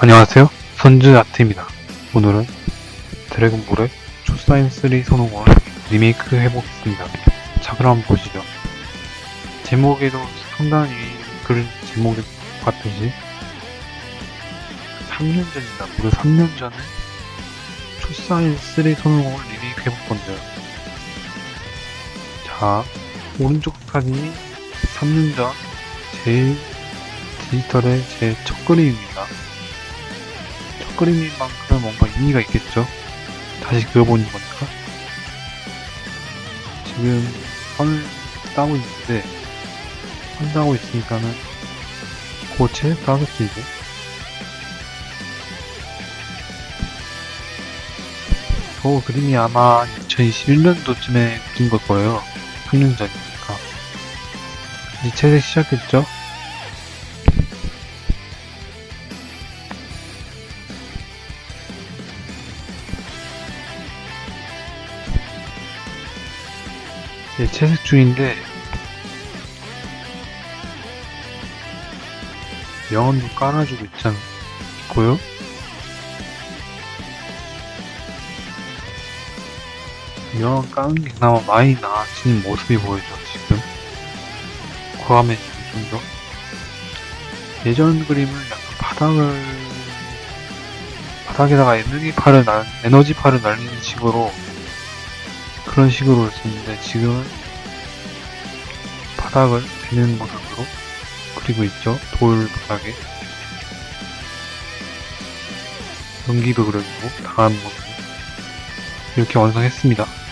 안녕하세요. 선즈 아트입니다. 오늘은 드래곤볼의 초사인 3 손오공을 리메이크 해보겠습니다. 자, 그럼 보시죠. 제목에도 상당히 그런 제목이 같듯이 3년 전입니다. 무려 3년 전에 초사인 3 손오공을 리메이크 해볼 건데요. 자, 오른쪽 사진이 3년 전 제일 디지털의 제 첫 그림입니다. 첫 그림인 만큼 뭔가 의미가 있겠죠? 다시 그어보는 거니까. 지금 선을 따고 있는데, 선 따고 있으니까는, 고체 따겠지, 이제. 저 그림이 아마 2021년도쯤에 그린 걸 거예요. 3년 전이니까. 이제 채색 시작했죠? 예, 채색 중인데 명언도 깔아주고 있잖아 있고요. 명언 까는 게 그나마 많이 나아지는 모습이 보여져 지금. 그 화면이 좀 더. 예전 그림은 약간 바닥을 바닥에다가 에너지 파를 날 에너지 파를 날리는 식으로 그런 식으로 했었는데 지금은 바닥을 대는 모습으로 그리고 있죠. 돌 바닥에. 연기도 그려주고 강한 모습. 이렇게 완성했습니다